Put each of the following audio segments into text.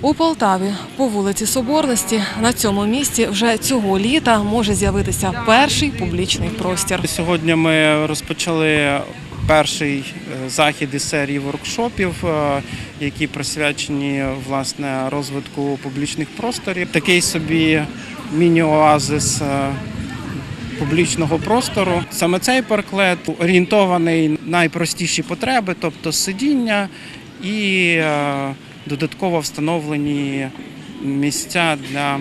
У Полтаві по вулиці Соборності на цьому місці вже цього літа може з'явитися перший публічний простір. Сьогодні ми розпочали перший е, захід із серії воркшопів, е, які присвячені власне розвитку публічних просторів. Такий собі міні-оазис е, публічного простору. Саме цей парклет орієнтований на найпростіші потреби, тобто сидіння і додатково встановлені місця для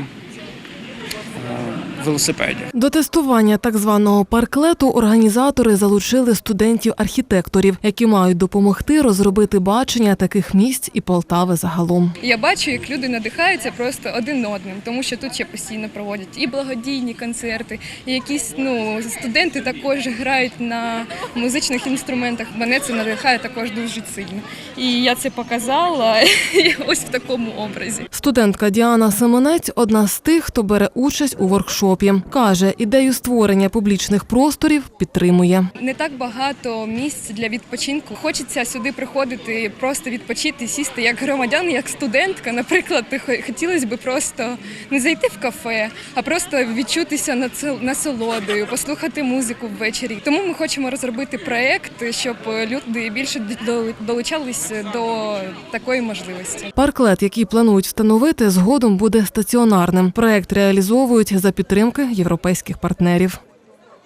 велосипедів. До тестування так званого парклету організатори залучили студентів-архітекторів, які мають допомогти розробити бачення таких місць і Полтави загалом. Я бачу, як люди надихаються просто один одним, тому що тут ще постійно проводять і благодійні концерти, і якісь ну студенти також грають на музичних інструментах. Мене це надихає також дуже сильно. І я це показала ось в такому образі. Студентка Діана Семенець одна з тих, хто бере участь у воркшопі. Каже, ідею створення публічних просторів підтримує. Не так багато місць для відпочинку. Хочеться сюди приходити, просто відпочити, сісти як громадян, як студентка. Наприклад, хотілося б просто не зайти в кафе, а просто відчутися насолодою, послухати музику ввечері. Тому ми хочемо розробити проект, щоб люди більше до- долучались до такої можливості. Парклет, який планують встановити, згодом буде стаціонарним. Проект реалізовують за підтримки європейських партнерів.